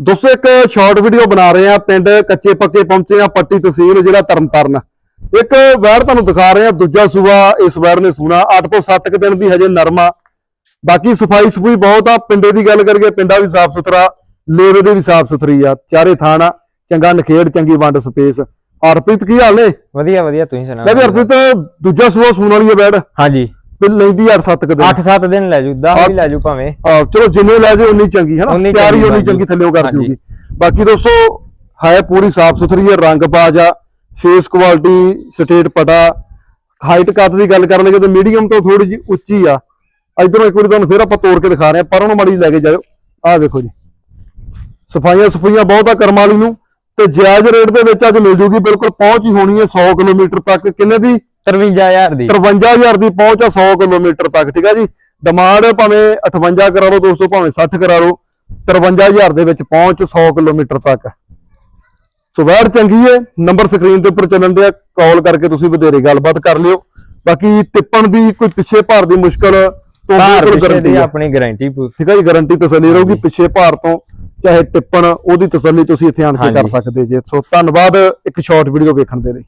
ਦੋਸਤੋ ਇੱਕ short video ਬਣਾ ਰਹੇ ਆ ਪਿੰਡ ਕੱਚੇ ਪੱਕੇ ਪਹੁੰਚੇ ਆ ਪੱਟੀ ਤਹਿਸੀਲ ਜ਼ਿਲ੍ਹਾ ਤਰਨਤਾਰਨ। ਇੱਕ ਵੈੜ ਤੁਹਾਨੂੰ ਦਿਖਾ ਰਹੇ ਆ ਦੂਜਾ ਸੂਆ ਇਸ ਵੈੜ ਨੇ ਸੂਣਾ 8 ਤੋਂ 7 ਦਿਨ ਦੀ ਹਜੇ ਨਰਮਾ। ਬਾਕੀ ਸਫ਼ਾਈ ਸਫੂਈ ਬਹੁਤ ਆ ਪਿੰਡੇ ਦੀ ਗੱਲ ਕਰੀਏ ਪਿੰਡਾ ਵੀ ਸਾਫ਼ ਸੁਥਰਾ ਲੇਵੇ ਦੇ ਵੀ ਸਾਫ਼ ਸੁਥਰੀ ਆ ਚਾਰੇ ਥਾਣ ਆ ਚੰਗਾ ਨਖੇੜ ਚੰਗੀ ਵੰਡ ਸਪੇਸ। ਹਰਪ੍ਰੀਤ ਕੀ ਹਾਲ ਨੇ? ਵਧੀਆ ਵਧੀਆ ਤੁਸੀਂ ਸੁਣਾਓ? ਲੈ ਵੀ ਹਰਪ੍ਰੀਤ ਦੂਜਾ ਸੂਆ ਸੂਣ ਵਾਲੀ ਆ ਵੈੜ। ਹਾਂਜੀ। ਵੀ ਲੈਂਦੀ 8-7 ਦਿਨ। 8-7 ਦਿਨ ਲੈ ਜੂ 10 ਵੀ ਲੈ ਜੂ ਭਾਵੇਂ। ਆ ਚਲੋ ਜਿੰਨੇ ਲੈ ਜੇ ਉਨੀ ਚੰਗੀ ਹੈ ਨਾ ਪਿਆਰੀ ਉਨੀ। ਚੰਗੀ ਥੱਲਿਓ ਕਰ। ਜੂਗੀ। ਬਾਕੀ ਦੋਸਤੋ ਹੈ ਪੂਰੀ ਸਾਫ਼ ਸੁਥਰੀ ਹੈ ਰੰਗ ਬਾਜ ਆ ਫੇਸ ਕੁਆਲਿਟੀ ਸਟੇਟ ਪਟਾ। ਹਾਈਟ ਕੱਦ ਦੀ ਗੱਲ ਕਰਨ ਲੱਗੇ ਤਾਂ ਮੀਡੀਅਮ ਤੋਂ ਥੋੜੀ ਜੀ ਉੱਚੀ ਆ। ਇਧਰੋਂ ਇੱਕ ਵਾਰੀ ਤੁਹਾਨੂੰ ਫਿਰ ਆਪਾਂ ਤੋੜ ਕੇ ਦਿਖਾ ਰਹੇ ਆ ਪਰ ਉਹਨੂੰ ਮੜੀ ਲੈ ਕੇ ਜਾਓ ਆਹ ਦੇਖੋ ਜੀ। ਸਫਾਈਆਂ ਸਫਾਈਆਂ ਬਹੁਤ ਆ ਕਰਮ ਵਾਲੀ ਨੂੰ। ਤੇ ਜਾਇਜ਼ ਰੇਟ ਦੇ ਵਿੱਚ ਅੱਜ ਮਿਲ ਜੂਗੀ ਬਿਲਕੁਲ ਪਹੁੰਚ ਹੀ ਹੋਣੀ ਹੈ 100 ਕਿਲੋਮੀਟਰ ਤੱਕ। ਕਿੰਨੇ ਦੀ? 53000 ਦੀ। 53000 ਦੀ ਪਹੁੰਚ ਆ 100 ਕਿਲੋਮੀਟਰ ਤੱਕ ਠੀਕ ਆ ਜੀ? ਡਿਮਾਂਡ ਭਾਵੇਂ 58 ਕਰਾ ਲਓ ਦੋਸਤੋ ਭਾਵੇਂ 60 ਕਰਾ ਲਓ 53000 ਦੇ ਵਿੱਚ ਪਹੁੰਚ 100 ਕਿਲੋਮੀਟਰ ਤੱਕ। ਸੋ ਵੈੜ ਚੰਗੀ ਹੈ ਨੰਬਰ ਸਕਰੀਨ ਦੇ ਉੱਪਰ ਚੱਲਣ ਦੇ ਕਾਲ ਕਰਕੇ ਤੁਸੀਂ ਵਧੇਰੇ ਗੱਲਬਾਤ ਕਰ ਲਿਓ। ਬਾਕੀ ਟਿੱਪਣ ਦੀ ਕੋਈ ਪਿੱਛੇ ਭਾਰ ਦੀ ਮੁਸ਼ਕਲ ਤੋਂ ਬਿਲਕੁਲ ਗਾਰੰਟੀ ਹੈ ਆਪਣੀ ਗਾਰੰਟੀ ਠੀਕ ਹੈ ਜੀ ਗਾਰੰਟੀ ਤਸੱਲੀ ਰਹੂਗੀ ਪਿੱਛੇ ਭਾਰ ਤੋਂ ਚਾਹੇ ਟਿੱਪਣ ਉਹਦੀ ਤਸੱਲੀ ਤੁਸੀਂ ਇੱਥੇ ਆਣ ਕੇ ਕਰ। ਸਕਦੇ ਜੇ। ਸੋ ਧੰਨਵਾਦ ਇੱਕ ਸ਼ਾਰਟ ਵੀਡੀਓ ਵੇਖਣ ਦੇ ਲਈ।